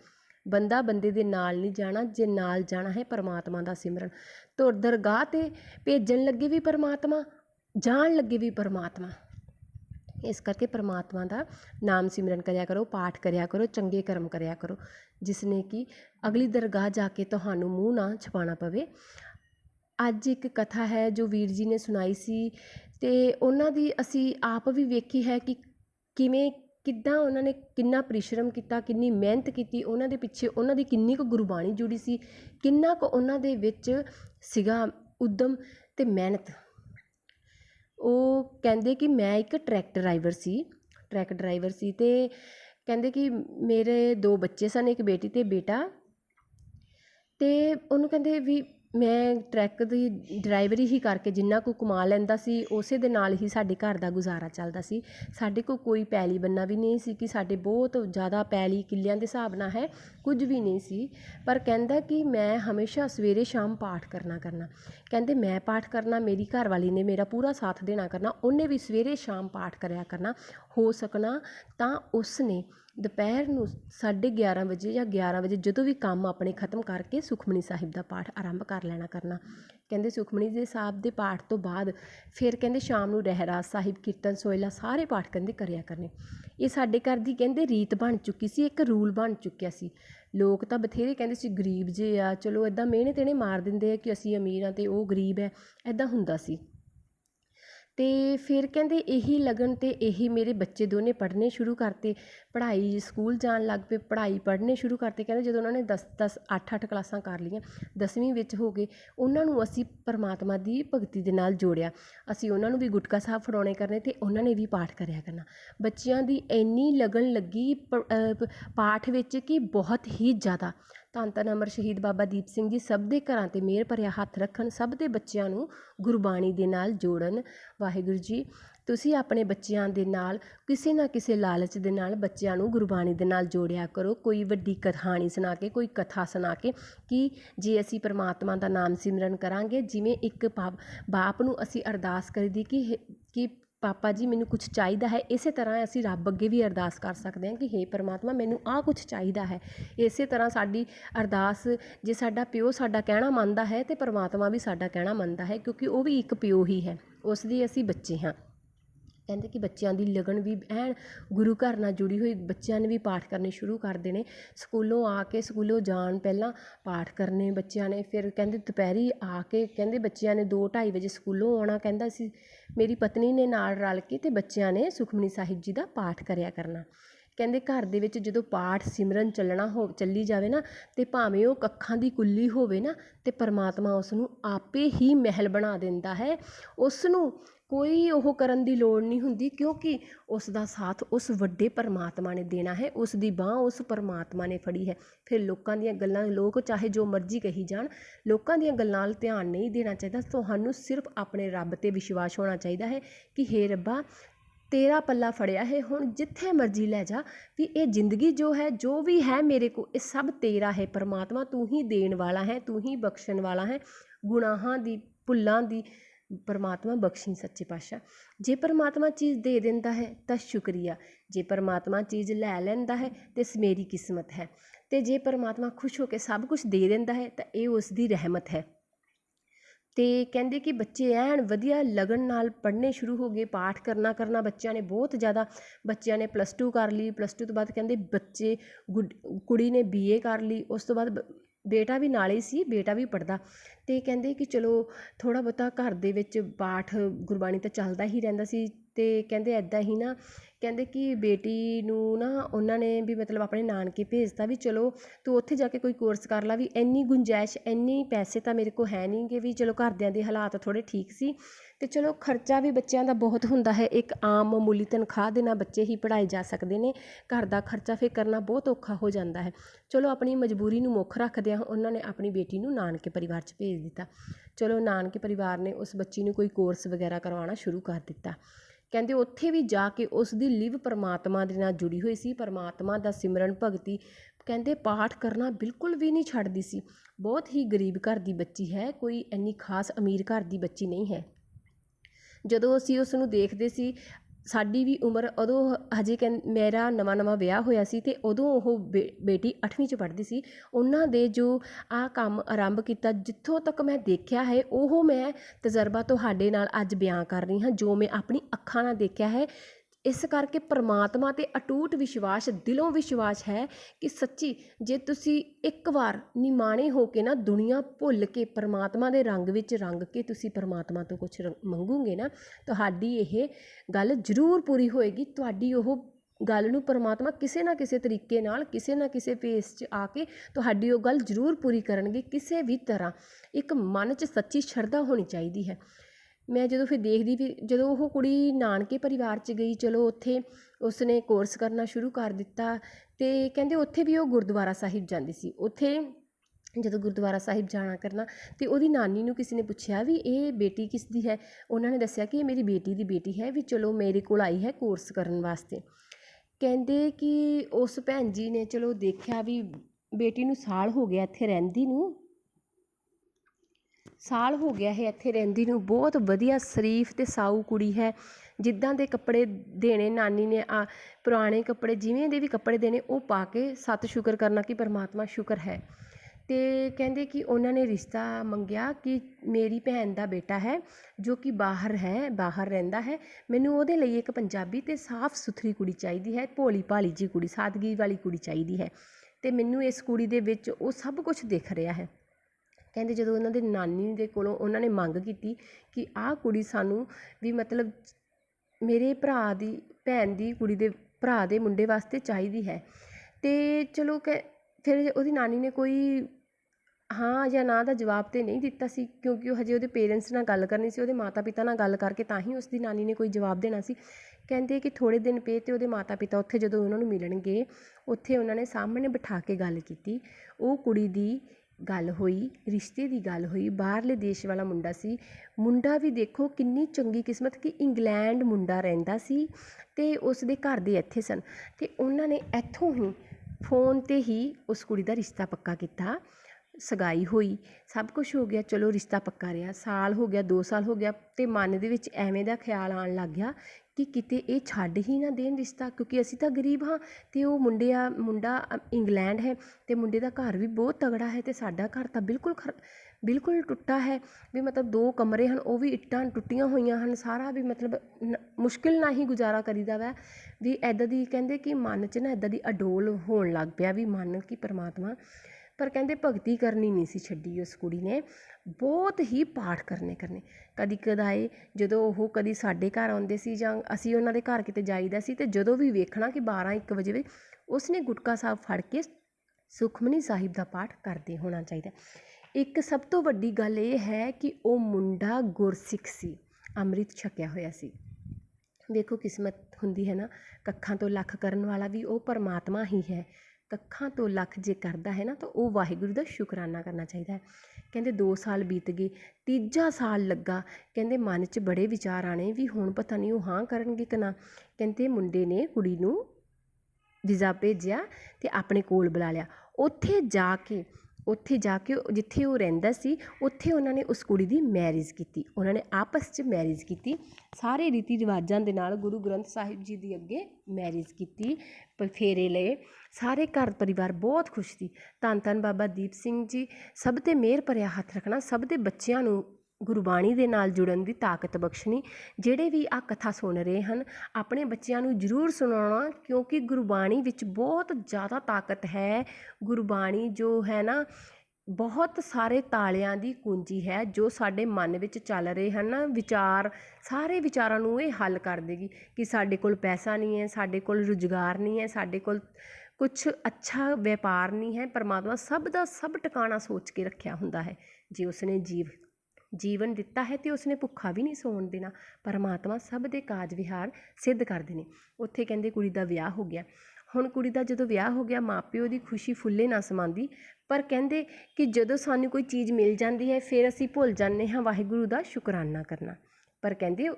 ਬੰਦਾ ਬੰਦੇ ਦੇ ਨਾਲ ਨਹੀਂ ਜਾਣਾ, ਜੇ ਨਾਲ ਜਾਣਾ ਹੈ ਪਰਮਾਤਮਾ ਦਾ ਸਿਮਰਨ। ਤੁਰ ਦਰਗਾਹ ਤੇ ਭੇਜਣ ਲੱਗੇ ਵੀ ਪਰਮਾਤਮਾ, ਜਾਣ ਲੱਗੇ ਵੀ ਪਰਮਾਤਮਾ। ਇਸ ਕਰਕੇ ਪਰਮਾਤਮਾ ਦਾ ਨਾਮ ਸਿਮਰਨ ਕਰਿਆ ਕਰੋ, ਪਾਠ ਕਰਿਆ ਕਰੋ, ਚੰਗੇ ਕਰਮ ਕਰਿਆ ਕਰੋ, ਜਿਸ ਨੇ ਕਿ ਅਗਲੀ ਦਰਗਾਹ ਜਾ ਕੇ ਤੁਹਾਨੂੰ ਮੂੰਹ ਨਾ ਛਪਾਉਣਾ ਪਵੇ। ਅੱਜ ਇੱਕ ਕਥਾ ਹੈ ਜੋ ਵੀਰ ਜੀ ਨੇ ਸੁਣਾਈ ਸੀ ਅਤੇ ਉਹਨਾਂ ਦੀ ਅਸੀਂ ਆਪ ਵੀ ਵੇਖੀ ਹੈ ਕਿ ਕਿਵੇਂ, ਕਿੱਦਾਂ ਉਹਨਾਂ ਨੇ ਕਿੰਨਾ ਪਰਿਸ਼ਰਮ ਕੀਤਾ, ਕਿੰਨੀ ਮਿਹਨਤ ਕੀਤੀ, ਉਹਨਾਂ ਦੇ ਪਿੱਛੇ ਉਹਨਾਂ ਦੀ ਕਿੰਨੀ ਕੁ ਗੁਰਬਾਣੀ ਜੁੜੀ ਸੀ, ਕਿੰਨਾ ਕੁ ਉਹਨਾਂ ਦੇ ਵਿੱਚ ਸੀਗਾ ਉਦਮ ਅਤੇ ਮਿਹਨਤ। ਕਹਿੰਦੇ ਕਿ ਮੈਂ ਇੱਕ ਟਰੈਕ ਡਰਾਈਵਰ ਸੀ, ਟਰੈਕ ਡਰਾਈਵਰ ਸੀ ਅਤੇ ਕਹਿੰਦੇ ਕਿ ਮੇਰੇ ਦੋ ਬੱਚੇ ਸਨ, ਇੱਕ ਬੇਟੀ ਅਤੇ ਬੇਟਾ। ਅਤੇ ਉਹਨੂੰ ਕਹਿੰਦੇ ਵੀ ਮੈਂ ਟਰੈਕ ਦੀ ਡਰਾਈਵਰੀ ਹੀ ਕਰਕੇ ਜਿੰਨਾ ਕੁ ਕਮਾ ਲੈਂਦਾ ਸੀ, ਉਸੇ ਦੇ ਨਾਲ ਹੀ ਸਾਡੇ ਘਰ ਦਾ ਗੁਜ਼ਾਰਾ ਚੱਲਦਾ ਸੀ। ਸਾਡੇ ਕੋਲ ਕੋਈ ਪੈਲੀ ਬੰਨਾ ਵੀ ਨਹੀਂ ਸੀ ਕਿ ਸਾਡੇ ਬਹੁਤ ਜ਼ਿਆਦਾ ਪੈਲੀ ਕਿੱਲਿਆਂ ਦੇ ਹਿਸਾਬ ਨਾਲ ਹੈ, ਕੁਝ ਵੀ ਨਹੀਂ ਸੀ। ਪਰ ਕਹਿੰਦਾ ਕਿ ਮੈਂ ਹਮੇਸ਼ਾ ਸਵੇਰੇ ਸ਼ਾਮ ਪਾਠ ਕਰਨਾ ਕਰਨਾ। ਕਹਿੰਦੇ, ਮੈਂ ਪਾਠ ਕਰਨਾ, ਮੇਰੀ ਘਰਵਾਲੀ ਨੇ ਮੇਰਾ ਪੂਰਾ ਸਾਥ ਦੇਣਾ ਕਰਨਾ, ਉਹਨੇ ਵੀ ਸਵੇਰੇ ਸ਼ਾਮ ਪਾਠ ਕਰਿਆ ਕਰਨਾ। ਹੋ ਸਕਣਾ ਤਾਂ ਉਸ ਨੇ ਦੁਪਹਿਰ ਨੂੰ 11:30 ਵਜੇ ਜਾਂ 11 ਵਜੇ ਜਦੋਂ ਵੀ ਕੰਮ ਆਪਣੇ ਖਤਮ ਕਰਕੇ ਸੁਖਮਨੀ ਸਾਹਿਬ ਦਾ ਪਾਠ ਆਰੰਭ ਕਰ ਲੈਣਾ ਕਰਨਾ। ਕਹਿੰਦੇ ਸੁਖਮਨੀ ਦੇ ਸਾਹਿਬ ਦੇ ਪਾਠ ਤੋਂ ਬਾਅਦ ਫਿਰ ਕਹਿੰਦੇ ਸ਼ਾਮ ਨੂੰ ਰਹਿਰਾਸ ਸਾਹਿਬ, ਕੀਰਤਨ, ਸੋਹਿਲਾ ਸਾਰੇ ਪਾਠ ਕਹਿੰਦੇ ਕਰਿਆ ਕਰਨੇ। ਇਹ ਸਾਡੇ ਘਰ ਦੀ ਕਹਿੰਦੇ ਰੀਤ ਬਣ ਚੁੱਕੀ ਸੀ, ਇੱਕ ਰੂਲ ਬਣ ਚੁੱਕਿਆ ਸੀ। ਲੋਕ ਤਾਂ ਬਥੇਰੇ ਕਹਿੰਦੇ ਸੀ, ਗਰੀਬ ਜੇ ਆ, ਚਲੋ ਇਦਾਂ ਮਿਹਣੇ ਤੇਣੇ ਮਾਰ ਦਿੰਦੇ ਆ ਕਿ ਅਸੀਂ ਅਮੀਰ ਆ ਤੇ ਉਹ ਗਰੀਬ ਹੈ। ਇਦਾਂ ਹੁੰਦਾ ਸੀ। ਅਤੇ ਫਿਰ ਕਹਿੰਦੇ ਇਹੀ ਲਗਨ ਅਤੇ ਇਹੀ ਮੇਰੇ ਬੱਚੇ ਦੋਨੇ ਪੜ੍ਹਨੇ ਸ਼ੁਰੂ ਕਰਤੇ। ਪੜ੍ਹਾਈ ਸਕੂਲ ਜਾਣ ਲੱਗ ਪਏ, ਪੜ੍ਹਾਈ ਪੜ੍ਹਨੇ ਸ਼ੁਰੂ ਕਰਤੇ। ਕਹਿੰਦੇ ਜਦੋਂ ਉਹਨਾਂ ਨੇ ਦਸ ਦਸ, ਅੱਠ ਅੱਠ ਕਲਾਸਾਂ ਕਰ ਲਈਆਂ, ਦਸਵੀਂ ਵਿੱਚ ਹੋ ਗਏ, ਉਹਨਾਂ ਨੂੰ ਅਸੀਂ ਪਰਮਾਤਮਾ ਦੀ ਭਗਤੀ ਦੇ ਨਾਲ ਜੋੜਿਆ। ਅਸੀਂ ਉਹਨਾਂ ਨੂੰ ਵੀ ਗੁਟਕਾ ਸਾਹਿਬ ਫੜਾਉਣੇ ਕਰਨੇ ਅਤੇ ਉਹਨਾਂ ਨੇ ਵੀ ਪਾਠ ਕਰਿਆ ਕਰਨਾ। ਬੱਚਿਆਂ ਦੀ ਇੰਨੀ ਲਗਨ ਲੱਗੀ ਪ- ਪਾਠ ਵਿੱਚ ਕਿ ਬਹੁਤ ਹੀ ਜ਼ਿਆਦਾ। ਧੰਨ ਧੰਨ ਅਮਰ ਸ਼ਹੀਦ ਬਾਬਾ ਦੀਪ ਸਿੰਘ ਜੀ, ਸਭ ਦੇ ਘਰਾਂ ਤੇ ਮਿਹਰ ਭਰਿਆ ਹੱਥ ਰੱਖਣ, ਸਭ ਦੇ ਬੱਚਿਆਂ ਨੂੰ ਗੁਰਬਾਣੀ ਦੇ ਨਾਲ ਜੋੜਨ। ਵਾਹਿਗੁਰੂ ਜੀ, ਤੁਸੀਂ ਆਪਣੇ ਬੱਚਿਆਂ ਦੇ ਨਾਲ, ਕਿਸੇ ਨਾ ਕਿਸੇ ਲਾਲਚ ਦੇ ਨਾਲ ਬੱਚਿਆਂ ਨੂੰ ਗੁਰਬਾਣੀ ਦੇ ਨਾਲ ਜੋੜਿਆ ਕਰੋ। ਕੋਈ ਵੱਡੀ ਕਹਾਣੀ ਸੁਣਾ ਕੇ, ਕੋਈ ਕਥਾ ਸੁਣਾ ਕੇ, ਕਿ ਜੇ ਅਸੀਂ ਪਰਮਾਤਮਾ ਦਾ ਨਾਮ ਸਿਮਰਨ ਕਰਾਂਗੇ, ਜਿਵੇਂ ਇੱਕ ਪਾ- ਬਾਪ ਨੂੰ ਅਸੀਂ ਅਰਦਾਸ ਕਰੀਦੀ ਕਿ ਕਿ ਪਾਪਾ ਜੀ, ਮੈਨੂੰ ਕੁਛ ਚਾਹੀਦਾ ਹੈ। ਇਸੇ ਤਰ੍ਹਾਂ ਅਸੀਂ ਰੱਬ ਅੱਗੇ ਵੀ ਅਰਦਾਸ ਕਰ ਸਕਦੇ ਹਾਂ ਕਿ ਹੇ ਪਰਮਾਤਮਾ, ਮੈਨੂੰ ਆਹ ਕੁਛ ਚਾਹੀਦਾ ਹੈ। ਇਸੇ ਤਰ੍ਹਾਂ ਸਾਡੀ ਅਰਦਾਸ, ਜੇ ਸਾਡਾ ਪਿਓ ਸਾਡਾ ਕਹਿਣਾ ਮੰਨਦਾ ਹੈ ਤਾਂ ਪਰਮਾਤਮਾ ਵੀ ਸਾਡਾ ਕਹਿਣਾ ਮੰਨਦਾ ਹੈ, ਕਿਉਂਕਿ ਉਹ ਵੀ ਇੱਕ ਪਿਓ ਹੀ ਹੈ। ਉਸ ਦੇ ਅਸੀਂ ਬੱਚੇ ਹਾਂ। ਕਹਿੰਦੇ ਕਿ ਬੱਚਿਆਂ ਦੀ ਲਗਨ ਵੀ ਐਨ ਗੁਰੂ ਘਰ ਨਾਲ ਜੁੜੀ ਹੋਈ, ਬੱਚਿਆਂ ਨੇ ਵੀ ਪਾਠ ਕਰਨੇ ਸ਼ੁਰੂ ਕਰ ਦੇਣੇ। ਸਕੂਲੋਂ ਆ ਕੇ ਸਕੂਲੋਂ ਜਾਣ ਪਹਿਲਾਂ ਪਾਠ ਕਰਨੇ ਬੱਚਿਆਂ ਨੇ, ਫਿਰ ਕਹਿੰਦੇ ਦੁਪਹਿਰੀ ਆ ਕੇ ਕਹਿੰਦੇ ਬੱਚਿਆਂ ਨੇ ਦੋ ਢਾਈ ਵਜੇ ਸਕੂਲੋਂ ਆਉਣਾ ਕਹਿੰਦਾ ਸੀ। ਮੇਰੀ ਪਤਨੀ ਨੇ ਨਾਲ ਰਲ ਕੇ ਅਤੇ ਬੱਚਿਆਂ ਨੇ ਸੁਖਮਨੀ ਸਾਹਿਬ ਜੀ ਦਾ ਪਾਠ ਕਰਿਆ ਕਰਨਾ। ਕਹਿੰਦੇ ਘਰ ਦੇ ਵਿੱਚ ਜਦੋਂ ਪਾਠ ਸਿਮਰਨ ਚੱਲਣਾ ਹੋ, ਚੱਲੀ ਜਾਵੇ ਨਾ ਤੇ ਭਾਵੇਂ ਉਹ ਕੱਖਾਂ ਦੀ ਕੁੱਲੀ ਹੋਵੇ ਨਾ ਅਤੇ ਪਰਮਾਤਮਾ ਉਸ ਨੂੰ ਆਪੇ ਹੀ ਮਹਿਲ ਬਣਾ ਦਿੰਦਾ ਹੈ। ਉਸ ਨੂੰ ਕੋਈ ਉਹ ਕਰਨ ਦੀ ਲੋੜ ਨਹੀਂ ਹੁੰਦੀ ਕਿਉਂਕਿ ਉਸ ਦਾ ਸਾਥ ਉਸ ਵੱਡੇ ਪਰਮਾਤਮਾ ਨੇ ਦੇਣਾ ਹੈ, ਉਸ ਦੀ ਬਾਂਹ ਉਸ ਪਰਮਾਤਮਾ ਨੇ ਫੜੀ ਹੈ। ਫਿਰ ਲੋਕਾਂ ਦੀਆਂ ਗੱਲਾਂ, ਲੋਕ ਚਾਹੇ ਜੋ ਮਰਜ਼ੀ ਕਹੀ ਜਾਣ, ਲੋਕਾਂ ਦੀਆਂ ਗੱਲਾਂ ਵੱਲ ਧਿਆਨ ਨਹੀਂ ਦੇਣਾ ਚਾਹੀਦਾ। ਤੁਹਾਨੂੰ ਸਿਰਫ ਆਪਣੇ ਰੱਬ ਤੇ ਵਿਸ਼ਵਾਸ ਹੋਣਾ ਚਾਹੀਦਾ ਹੈ ਕਿ, ਹੇ ਰੱਬਾ, ਤੇਰਾ ਪੱਲਾ ਫੜਿਆ ਹੈ, ਹੁਣ ਜਿੱਥੇ ਮਰਜ਼ੀ ਲੈ ਜਾ ਵੀ ਇਹ ਜ਼ਿੰਦਗੀ ਜੋ ਹੈ, ਜੋ ਵੀ ਹੈ ਮੇਰੇ ਕੋ ਇਹ ਸਭ ਤੇਰਾ ਹੈ। ਪਰਮਾਤਮਾ ਤੂੰ ਹੀ ਦੇਣ ਵਾਲਾ ਹੈ, ਤੂੰ ਹੀ ਬਖਸ਼ਣ ਵਾਲਾ ਹੈ। ਗੁਨਾਹਾਂ ਦੀ, ਭੁੱਲਾਂ ਦੀ ਪਰਮਾਤਮਾ ਬਖਸ਼ੀ ਸੱਚੇ ਪਾਤਸ਼ਾਹ। ਜੇ ਪਰਮਾਤਮਾ ਚੀਜ਼ ਦੇ ਦਿੰਦਾ ਹੈ, ਤਾਂ ਸ਼ੁਕਰੀਆ। ਜੇ ਪਰਮਾਤਮਾ ਚੀਜ਼ ਲੈ ਲੈਂਦਾ ਹੈ, ਤੇ ਸ- ਮੇਰੀ ਕਿਸਮਤ ਹੈ। ਤੇ ਜੇ ਪਰਮਾਤਮਾ ਖੁਸ਼ ਹੋ ਕੇ ਸਭ ਕੁਝ ਦੇ ਦਿੰਦਾ ਹੈ, ਤਾਂ ਇਹ ਉਸ ਦੀ ਰਹਿਮਤ ਹੈ। ਤੇ ਕਹਿੰਦੇ ਕਿ ਬੱਚੇ ਐਨ ਵਧੀਆ ਲਗਨ ਨਾਲ ਪੜ੍ਹਨੇ ਸ਼ੁਰੂ ਹੋ ਗਏ। ਪਾਠ ਕਰਨਾ ਕਰਨਾ ਬੱਚਿਆਂ ਨੇ ਬਹੁਤ ਜ਼ਿਆਦਾ, ਬੱਚਿਆਂ ਨੇ ਪਲੱਸ 2 ਕਰ ਲਈ। ਪਲੱਸ 2 ਤੋਂ ਬਾਅਦ ਕਹਿੰਦੇ ਬੱਚੇ ਗੁੱਡ- ਕੁੜੀ ਨੇ ਬੀਏ ਕਰ ਲਈ। ਉਸ ਤੋਂ ਬਾਅਦ ਬ- ਬੇਟਾ ਵੀ ਨਾਲ ਹੀ ਸੀ, ਬੇਟਾ ਵੀ ਪੜ੍ਹਦਾ। ਅਤੇ ਕਹਿੰਦੇ ਕਿ ਚਲੋ, ਥੋੜ੍ਹਾ ਬਹੁਤਾ ਘਰ ਦੇ ਵਿੱਚ ਪਾਠ ਗੁਰਬਾਣੀ ਤਾਂ ਚੱਲਦਾ ਹੀ ਰਹਿੰਦਾ ਸੀ। ਅਤੇ ਕਹਿੰਦੇ ਇੱਦਾਂ ਹੀ ਨਾ, ਕਹਿੰਦੇ ਕਿ ਬੇਟੀ ਨੂੰ ਨਾ ਉਹਨਾਂ ਨੇ ਵੀ ਮਤਲਬ ਆਪਣੇ ਨਾਨਕੇ ਭੇਜਤਾ ਵੀ ਚਲੋ ਤੂੰ ਉੱਥੇ ਜਾ ਕੇ ਕੋਈ ਕੋਰਸ ਕਰ ਲਾ ਵੀ ਇੰਨੀ ਗੁੰਜਾਇਸ਼, ਇੰਨੀ ਪੈਸੇ ਤਾਂ ਮੇਰੇ ਕੋਲ ਹੈ ਨਹੀਂ ਗੇ ਵੀ ਚਲੋ ਘਰਦਿਆਂ ਦੇ ਹਾਲਾਤ ਥੋੜ੍ਹੇ ਠੀਕ ਸੀ। ਅਤੇ ਚਲੋ ਖਰਚਾ ਵੀ ਬੱਚਿਆਂ ਦਾ ਬਹੁਤ ਹੁੰਦਾ ਹੈ, ਇੱਕ ਆਮ ਮਾਮੂਲੀ ਤਨਖਾਹ ਦੇ ਨਾਲ ਬੱਚੇ ਹੀ ਪੜ੍ਹਾਏ ਜਾ ਸਕਦੇ ਨੇ, ਘਰ ਦਾ ਖਰਚਾ ਫਿਰ ਕਰਨਾ ਬਹੁਤ ਔਖਾ ਹੋ ਜਾਂਦਾ ਹੈ। ਚਲੋ ਆਪਣੀ ਮਜਬੂਰੀ ਨੂੰ ਮੁੱਖ ਰੱਖਦਿਆਂ ਉਹਨਾਂ ਨੇ ਆਪਣੀ ਬੇਟੀ ਨੂੰ ਨਾਨਕੇ ਪਰਿਵਾਰ 'ਚ ਭੇਜ ਦਿੱਤਾ। ਚਲੋ ਨਾਨਕੇ ਪਰਿਵਾਰ ਨੇ ਉਸ ਬੱਚੀ ਨੂੰ ਕੋਈ ਕੋਰਸ ਵਗੈਰਾ ਕਰਵਾਉਣਾ ਸ਼ੁਰੂ ਕਰ ਦਿੱਤਾ। ਕਹਿੰਦੇ ਉੱਥੇ ਵੀ ਜਾ ਕੇ ਉਸ ਦੀ ਲਿਵ ਪਰਮਾਤਮਾ ਦੇ ਨਾਲ ਜੁੜੀ ਹੋਈ ਸੀ, ਪਰਮਾਤਮਾ ਦਾ ਸਿਮਰਨ ਭਗਤੀ। ਕਹਿੰਦੇ ਪਾਠ ਕਰਨਾ ਬਿਲਕੁਲ ਵੀ ਨਹੀਂ ਛੱਡਦੀ ਸੀ। ਬਹੁਤ ਹੀ ਗਰੀਬ ਘਰ ਦੀ ਬੱਚੀ ਹੈ, ਕੋਈ ਇੰਨੀ ਖਾਸ ਅਮੀਰ ਘਰ ਦੀ ਬੱਚੀ ਨਹੀਂ ਹੈ। ਜਦੋਂ ਅਸੀਂ ਉਸ ਨੂੰ ਦੇਖਦੇ ਸੀ ਸਾਡੀ ਵੀ ਉਮਰ ਉਦੋਂ ਹਜੇ ਕਹਿੰ, ਮੇਰਾ ਨਵਾਂ ਨਵਾਂ ਵਿਆਹ ਹੋਇਆ ਸੀ ਅਤੇ ਉਦੋਂ ਉਹ ਬੇ, ਬੇਟੀ ਅੱਠਵੀਂ 'ਚ ਪੜ੍ਹਦੀ ਸੀ। ਉਹਨਾਂ ਦੇ ਜੋ ਆਹ ਕੰਮ ਆਰੰਭ ਕੀਤਾ, ਜਿੱਥੋਂ ਤੱਕ ਮੈਂ ਦੇਖਿਆ ਹੈ, ਉਹ ਮੈਂ ਤਜਰਬਾ ਤੁਹਾਡੇ ਨਾਲ ਅੱਜ ਬਿਆਨ ਕਰ ਰਹੀ ਹਾਂ, ਜੋ ਮੈਂ ਆਪਣੀ ਅੱਖਾਂ ਨਾਲ ਦੇਖਿਆ ਹੈ। ਇਸ ਕਰਕੇ ਪਰਮਾਤਮਾ ਤੇ ਅਟੂਟ ਵਿਸ਼ਵਾਸ, ਦਿਲੋਂ ਵਿਸ਼ਵਾਸ ਹੈ ਕਿ ਸੱਚੀ ਜੇ ਤੁਸੀਂ ਇੱਕ ਵਾਰ ਨਿਮਾਣੇ ਹੋ ਕੇ ਨਾ ਦੁਨੀਆ ਭੁੱਲ ਕੇ ਪਰਮਾਤਮਾ ਦੇ ਰੰਗ ਵਿੱਚ ਰੰਗ ਕੇ ਤੁਸੀਂ ਪਰਮਾਤਮਾ ਤੋਂ ਕੁਛ ਰ, ਮੰਗੋਗੇ ਨਾ, ਤੁਹਾਡੀ ਇਹ ਗੱਲ ਜ਼ਰੂਰ ਪੂਰੀ ਹੋਏਗੀ। ਤੁਹਾਡੀ ਉਹ ਗੱਲ ਨੂੰ ਪਰਮਾਤਮਾ ਕਿਸੇ ਨਾ ਕਿਸੇ ਤਰੀਕੇ ਨਾਲ, ਕਿਸੇ ਨਾ ਕਿਸੇ ਫੇਸ 'ਚ ਆ ਕੇ ਤੁਹਾਡੀ ਉਹ ਗੱਲ ਜ਼ਰੂਰ ਪੂਰੀ ਕਰਨਗੇ ਕਿਸੇ ਵੀ ਤਰ੍ਹਾਂ। ਇੱਕ ਮਨ 'ਚ ਸੱਚੀ ਸ਼ਰਧਾ ਹੋਣੀ ਚਾਹੀਦੀ ਹੈ। ਮੈਂ ਜਦੋਂ ਫਿਰ ਦੇਖਦੀ ਵੀ ਜਦੋਂ ਉਹ ਕੁੜੀ ਨਾਨਕੇ ਪਰਿਵਾਰ 'ਚ ਗਈ, ਚਲੋ ਉੱਥੇ ਉਸਨੇ ਕੋਰਸ ਕਰਨਾ ਸ਼ੁਰੂ ਕਰ ਦਿੱਤਾ ਅਤੇ ਕਹਿੰਦੇ ਉੱਥੇ ਵੀ ਉਹ ਗੁਰਦੁਆਰਾ ਸਾਹਿਬ ਜਾਂਦੀ ਸੀ। ਉੱਥੇ ਜਦੋਂ ਗੁਰਦੁਆਰਾ ਸਾਹਿਬ ਜਾਣਾ ਕਰਨਾ ਅਤੇ ਉਹਦੀ ਨਾਨੀ ਨੂੰ ਕਿਸੇ ਨੇ ਪੁੱਛਿਆ ਵੀ ਇਹ ਬੇਟੀ ਕਿਸ ਦੀ ਹੈ? ਉਹਨਾਂ ਨੇ ਦੱਸਿਆ ਕਿ ਇਹ ਮੇਰੀ ਬੇਟੀ ਦੀ ਬੇਟੀ ਹੈ ਵੀ ਚਲੋ ਮੇਰੇ ਕੋਲ ਆਈ ਹੈ ਕੋਰਸ ਕਰਨ ਵਾਸਤੇ। ਕਹਿੰਦੇ ਕਿ ਉਸ ਭੈਣ ਜੀ ਨੇ ਚਲੋ ਦੇਖਿਆ ਵੀ ਬੇਟੀ ਨੂੰ ਸਾਲ ਹੋ ਗਿਆ ਇੱਥੇ ਰਹਿੰਦੀ ਨੂੰ ਸਾਲ ਹੋ ਗਿਆ ਹੈ ਇੱਥੇ ਰਹਿੰਦੀ ਨੂੰ। ਬਹੁਤ ਵਧੀਆ ਸ਼ਰੀਫ ਅਤੇ ਸਾਊ ਕੁੜੀ ਹੈ। ਜਿੱਦਾਂ ਦੇ ਕੱਪੜੇ ਦੇਣੇ ਨਾਨੀ ਨੇ, ਆ ਪੁਰਾਣੇ ਕੱਪੜੇ, ਜਿਵੇਂ ਦੇ ਵੀ ਕੱਪੜੇ ਦੇਣੇ, ਉਹ ਪਾ ਕੇ ਸੱਤ ਸ਼ੁਕਰ ਕਰਨਾ ਕਿ ਪਰਮਾਤਮਾ ਸ਼ੁਕਰ ਹੈ। ਅਤੇ ਕਹਿੰਦੇ ਕਿ ਉਹਨਾਂ ਨੇ ਰਿਸ਼ਤਾ ਮੰਗਿਆ ਕਿ ਮੇਰੀ ਭੈਣ ਦਾ ਬੇਟਾ ਹੈ, ਜੋ ਕਿ ਬਾਹਰ ਹੈ, ਬਾਹਰ ਰਹਿੰਦਾ ਹੈ। ਮੈਨੂੰ ਉਹਦੇ ਲਈ ਇੱਕ ਪੰਜਾਬੀ ਅਤੇ ਸਾਫ਼ ਸੁਥਰੀ ਕੁੜੀ ਚਾਹੀਦੀ ਹੈ, ਭੋਲੀ ਭਾਲੀ ਜਿਹੀ ਕੁੜੀ, ਸਾਦਗੀ ਵਾਲੀ ਕੁੜੀ ਚਾਹੀਦੀ ਹੈ। ਅਤੇ ਮੈਨੂੰ ਇਸ ਕੁੜੀ ਦੇ ਵਿੱਚ ਉਹ ਸਭ ਕੁਝ ਦਿਖ ਰਿਹਾ ਹੈ। ਕਹਿੰਦੇ ਜਦੋਂ ਉਹਨਾਂ ਦੇ ਨਾਨੀ ਦੇ ਕੋਲੋਂ ਉਹਨਾਂ ਨੇ ਮੰਗ ਕੀਤੀ ਕਿ ਆਹ ਕੁੜੀ ਸਾਨੂੰ ਵੀ ਮਤਲਬ ਮੇਰੇ ਭਰਾ ਦੀ, ਭੈਣ ਦੀ ਕੁੜੀ ਦੇ ਭਰਾ ਦੇ ਮੁੰਡੇ ਵਾਸਤੇ ਚਾਹੀਦੀ ਹੈ। ਅਤੇ ਚਲੋ ਕਿ ਫਿਰ ਉਹਦੀ ਨਾਨੀ ਨੇ ਕੋਈ ਹਾਂ ਜਾਂ ਨਾ ਦਾ ਜਵਾਬ ਤਾਂ ਨਹੀਂ ਦਿੱਤਾ ਸੀ, ਕਿਉਂਕਿ ਉਹ ਹਜੇ ਉਹਦੇ ਪੇਰੈਂਟਸ ਨਾਲ ਗੱਲ ਕਰਨੀ ਸੀ, ਉਹਦੇ ਮਾਤਾ ਪਿਤਾ ਨਾਲ ਗੱਲ ਕਰਕੇ ਤਾਂ ਹੀ ਉਸਦੀ ਨਾਨੀ ਨੇ ਕੋਈ ਜਵਾਬ ਦੇਣਾ ਸੀ। ਕਹਿੰਦੇ ਕਿ ਥੋੜ੍ਹੇ ਦਿਨ ਪਏ ਤੇ ਉਹਦੇ ਮਾਤਾ ਪਿਤਾ ਉੱਥੇ ਜਦੋਂ ਉਹਨਾਂ ਨੂੰ ਮਿਲਣਗੇ, ਉੱਥੇ ਉਹਨਾਂ ਨੇ ਸਾਹਮਣੇ ਬਿਠਾ ਕੇ ਗੱਲ ਕੀਤੀ। ਉਹ ਕੁੜੀ ਦੀ ਗੱਲ ਹੋਈ, ਰਿਸ਼ਤੇ ਦੀ ਗੱਲ ਹੋਈ, ਬਾਹਰਲੇ ਦੇਸ਼ ਵਾਲਾ ਮੁੰਡਾ ਸੀ। ਮੁੰਡਾ ਵੀ ਦੇਖੋ ਕਿੰਨੀ ਚੰਗੀ ਕਿਸਮਤ ਕਿ ਇੰਗਲੈਂਡ ਮੁੰਡਾ ਰਹਿੰਦਾ ਸੀ ਅਤੇ ਉਸ ਦੇ ਘਰ ਦੇ ਇੱਥੇ ਸਨ। ਅਤੇ ਉਹਨਾਂ ਨੇ ਇੱਥੋਂ ਹੀ ਫੋਨ ਤੇ ਹੀ ਉਸ ਕੁੜੀ ਦਾ ਰਿਸ਼ਤਾ ਪੱਕਾ ਕੀਤਾ। ਸਗਾਈ ਹੋਈ, ਸਭ ਕੁਛ ਹੋ ਗਿਆ, ਚਲੋ ਰਿਸ਼ਤਾ ਪੱਕਾ ਰਿਹਾ। ਸਾਲ ਹੋ ਗਿਆ, ਦੋ ਸਾਲ ਹੋ ਗਿਆ ਅਤੇ ਮਨ ਦੇ ਵਿੱਚ ਐਵੇਂ ਦਾ ਖਿਆਲ ਆਉਣ ਲੱਗ ਗਿਆ ਕਿ ਕਿਤੇ ਇਹ ਛੱਡ ਹੀ ਨਾ ਦੇਣ ਰਿਸ਼ਤਾ, ਕਿਉਂਕਿ ਅਸੀਂ ਤਾਂ ਗਰੀਬ ਹਾਂ ਅਤੇ ਉਹ ਮੁੰਡੇ ਆ ਮੁੰਡਾ ਇੰਗਲੈਂਡ ਹੈ ਅਤੇ ਮੁੰਡੇ ਦਾ ਘਰ ਵੀ ਬਹੁਤ ਤਗੜਾ ਹੈ ਅਤੇ ਸਾਡਾ ਘਰ ਤਾਂ ਬਿਲਕੁਲ ਖਰ, ਬਿਲਕੁਲ ਟੁੱਟਾ ਹੈ। ਵੀ ਮਤਲਬ ਦੋ ਕਮਰੇ ਹਨ, ਉਹ ਵੀ ਇੱਟਾਂ ਟੁੱਟੀਆਂ ਹੋਈਆਂ ਹਨ, ਸਾਰਾ ਵੀ ਮਤਲਬ ਨ- ਮੁਸ਼ਕਿਲ ਨਾਲ ਹੀ ਗੁਜ਼ਾਰਾ ਕਰੀਦਾ ਵੈ। ਵੀ ਇੱਦਾਂ ਦੀ ਕਹਿੰਦੇ ਕਿ ਮਨ 'ਚ ਨਾ ਇੱਦਾਂ ਦੀ ਅਡੋਲ ਹੋਣ ਲੱਗ ਪਿਆ ਵੀ ਮਨ ਕਿ ਪਰਮਾਤਮਾ ਪਰ ਕਹਿੰਦੇ ਭਗਤੀ ਕਰਨੀ ਨਹੀਂ ਸੀ ਛੱਡੀ ਉਸ ਕੁੜੀ ਨੇ। ਬਹੁਤ ਹੀ ਪਾਠ ਕਰਨੇ ਕਰਨੇ। ਕਦੀ ਕਦਾਏ ਜਦੋਂ ਉਹ ਕਦੀ ਸਾਡੇ ਘਰ ਆਉਂਦੇ ਸੀ ਜਾਂ ਅਸੀਂ ਉਹਨਾਂ ਦੇ ਘਰ ਕਿਤੇ ਜਾਈਦਾ ਸੀ ਤੇ ਜਦੋਂ ਵੀ ਵੇਖਣਾ ਕਿ 12 1 ਵਜੇ ਉਸਨੇ ਗੁਟਕਾ ਸਾਹਿਬ ਫੜ ਕੇ ਸੁਖਮਨੀ ਸਾਹਿਬ ਦਾ ਪਾਠ ਕਰਦੇ ਹੋਣਾ ਚਾਹੀਦਾ। ਇੱਕ ਸਭ ਤੋਂ ਵੱਡੀ ਗੱਲ ਇਹ ਹੈ ਕਿ ਉਹ ਮੁੰਡਾ ਗੁਰਸਿੱਖ ਸੀ, ਅੰਮ੍ਰਿਤ ਛਕਿਆ ਹੋਇਆ ਸੀ। ਵੇਖੋ ਕਿਸਮਤ ਹੁੰਦੀ ਹੈ ਨਾ, ਕੱਖਾਂ ਤੋਂ ਲੱਖ ਕਰਨ ਵਾਲਾ ਵੀ ਉਹ ਪਰਮਾਤਮਾ ਹੀ ਹੈ। ਕੱਖਾਂ ਤੋਂ ਲੱਖ ਜੇ ਕਰਦਾ ਹੈ ਨਾ, ਤਾਂ ਉਹ ਵਾਹਿਗੁਰੂ ਦਾ ਸ਼ੁਕਰਾਨਾ ਕਰਨਾ ਚਾਹੀਦਾ ਹੈ। ਕਹਿੰਦੇ ਦੋ ਸਾਲ ਬੀਤ ਗਏ, ਤੀਜਾ ਸਾਲ ਲੱਗਾ। ਕਹਿੰਦੇ ਮਨ 'ਚ ਬੜੇ ਵਿਚਾਰ ਆਉਣੇ ਵੀ ਹੁਣ ਪਤਾ ਨਹੀਂ ਉਹ ਹਾਂ ਕਰਨਗੇ ਕਿ ਨਾ। ਕਹਿੰਦੇ ਮੁੰਡੇ ਨੇ ਕੁੜੀ ਨੂੰ ਵੀਜ਼ਾ ਭੇਜਿਆ ਅਤੇ ਆਪਣੇ ਕੋਲ ਬੁਲਾ ਲਿਆ। ਉੱਥੇ ਜਾ ਕੇ ਉੱਥੇ ਜਾ ਕੇ ਜਿੱਥੇ ਉਹ ਰਹਿੰਦਾ ਸੀ, ਉੱਥੇ ਉਹਨਾਂ ਨੇ ਉਸ ਕੁੜੀ ਦੀ ਮੈਰਿਜ ਕੀਤੀ। ਉਹਨਾਂ ਨੇ ਆਪਸ 'ਚ ਮੈਰਿਜ ਕੀਤੀ। ਸਾਰੇ ਰੀਤੀ ਰਿਵਾਜਾਂ ਦੇ ਨਾਲ ਗੁਰੂ ਗ੍ਰੰਥ ਸਾਹਿਬ ਜੀ ਦੀ ਅੱਗੇ ਮੈਰਿਜ ਕੀਤੀ, ਪ- ਫੇਰੇ ਲਏ। ਸਾਰੇ ਘਰ ਪਰਿਵਾਰ ਬਹੁਤ ਖੁਸ਼ ਸੀ। ਧੰਨ ਧੰਨ ਬਾਬਾ ਦੀਪ ਸਿੰਘ ਜੀ, ਸਭ ਤੇ ਮਿਹਰ ਭਰਿਆ ਹੱਥ ਰੱਖਣਾ, ਸਭ ਦੇ ਬੱਚਿਆਂ ਨੂੰ ਗੁਰਬਾਣੀ ਦੇ ਨਾਲ ਜੁੜਨ ਦੀ ਤਾਕਤ ਬਖਸ਼ਣੀ। ਜਿਹੜੇ ਵੀ ਆਹ ਕਥਾ ਸੁਣ ਰਹੇ ਹਨ, ਆਪਣੇ ਬੱਚਿਆਂ ਨੂੰ ਜ਼ਰੂਰ ਸੁਣਾਉਣਾ, ਕਿਉਂਕਿ ਗੁਰਬਾਣੀ ਵਿੱਚ ਬਹੁਤ ਜ਼ਿਆਦਾ ਤਾਕਤ ਹੈ। ਗੁਰਬਾਣੀ ਜੋ ਹੈ ਨਾ, ਬਹੁਤ ਸਾਰੇ ਤਾਲਿਆਂ ਦੀ ਕੁੰਜੀ ਹੈ, ਜੋ ਸਾਡੇ ਮਨ ਵਿੱਚ ਚੱਲ ਰਹੇ ਹਨ। ਵਿਚਾਰ, ਸਾਰੇ ਵਿਚਾਰਾਂ ਨੂੰ ਇਹ ਹੱਲ ਕਰ ਦੇਗੀ ਕਿ ਸਾਡੇ ਕੋਲ ਪੈਸਾ ਨਹੀਂ ਹੈ, ਸਾਡੇ ਕੋਲ ਰੁਜ਼ਗਾਰ ਨਹੀਂ ਹੈ, ਸਾਡੇ ਕੋਲ ਕੁਛ ਅੱਛਾ ਵਪਾਰ ਨਹੀਂ ਹੈ। ਪਰਮਾਤਮਾ ਸਭ ਦਾ ਸਭ ਟਿਕਾਣਾ ਸੋਚ ਕੇ ਰੱਖਿਆ ਹੁੰਦਾ ਹੈ। ਜੇ ਉਸਨੇ ਜੀਵ ਜੀਵਨ ਦਿੱਤਾ ਹੈ ਅਤੇ ਉਸਨੇ ਭੁੱਖਾ ਵੀ ਨਹੀਂ ਸੌਣ ਦੇਣਾ। ਪਰਮਾਤਮਾ ਸਭ ਦੇ ਕਾਜ ਵਿਹਾਰ ਸਿੱਧ ਕਰਦੇ ਨੇ ਉੱਥੇ ਕਹਿੰਦੇ ਕੁੜੀ ਦਾ ਵਿਆਹ ਹੋ ਗਿਆ। ਹੁਣ ਕੁੜੀ ਦਾ ਜਦੋਂ ਵਿਆਹ ਹੋ ਗਿਆ, ਮਾਪਿਓ ਦੀ ਖੁਸ਼ੀ ਫੁੱਲੇ ਨਾ ਸਮਾਉਂਦੀ ਪਰ ਕਹਿੰਦੇ ਕਿ ਜਦੋਂ ਸਾਨੂੰ ਕੋਈ ਚੀਜ਼ ਮਿਲ ਜਾਂਦੀ ਹੈ, ਫਿਰ ਅਸੀਂ ਭੁੱਲ ਜਾਂਦੇ ਹਾਂ ਵਾਹਿਗੁਰੂ ਦਾ ਸ਼ੁਕਰਾਨਾ ਕਰਨਾ। ਪਰ ਕਹਿੰਦੇ